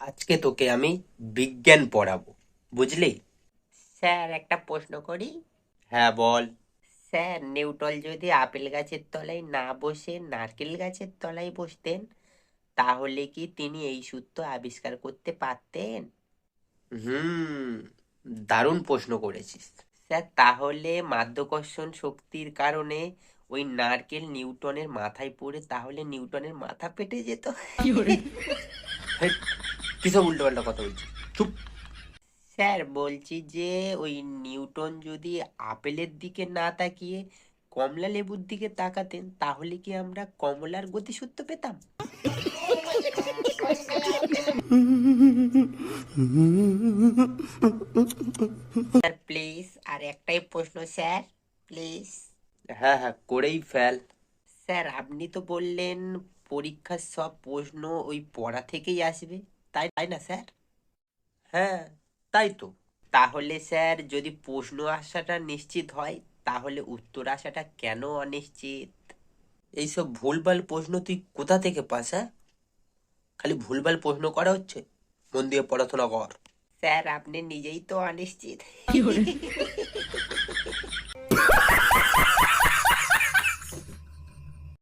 আজকে তোকে আমি বিজ্ঞান পড়াবো বুঝলি? স্যার একটা প্রশ্ন করি। হ্যাঁ বল। স্যার নিউটন যদি আপেল গাছের তলায় না বসে নারকেল গাছের তলায় বসতেন তাহলে কি তিনি এই সূত্র আবিষ্কার করতে পারতেন? হুম দারুণ প্রশ্ন করেছিস। স্যার তাহলে মাধ্যাকর্ষণ শক্তির কারণে ওই নারকেল নিউটনের মাথায় পড়ে তাহলে নিউটনের মাথা পেটে যেত? কিসব উল্টো পাল্টা কথা বলছিস চুপ। স্যার বলছি যে ওই নিউটন যদি আপেলের দিকে না তাকিয়ে কমলা লেবুর দিকে তাকাতেন তাহলে কি আমরা কমলার গতি গতিসূত্র পেতাম? স্যার প্লিজ আর একটাই প্রশ্ন স্যার প্লিজ হ্যাঁ হ্যাঁ করেই ফেল। স্যার আপনি তো বললেন পরীক্ষার সব প্রশ্ন ওই পড়া থেকেই আসবে। তাই তাই না স্যার? হ্যাঁ তাই তো। তাহলে স্যার যদি প্রশ্ন আসাটা নিশ্চিত হয় তাহলে উত্তর আসাটা কেন অনিশ্চিত? এইসব ভুলভাল প্রশ্ন তুই কোথা থেকে পাস হ্যাঁ? খালি ভুলভাল প্রশ্ন করা হচ্ছে? মন দিয়ে পড়াশোনা কর। স্যার আপনি নিজেই তো অনিশ্চিত।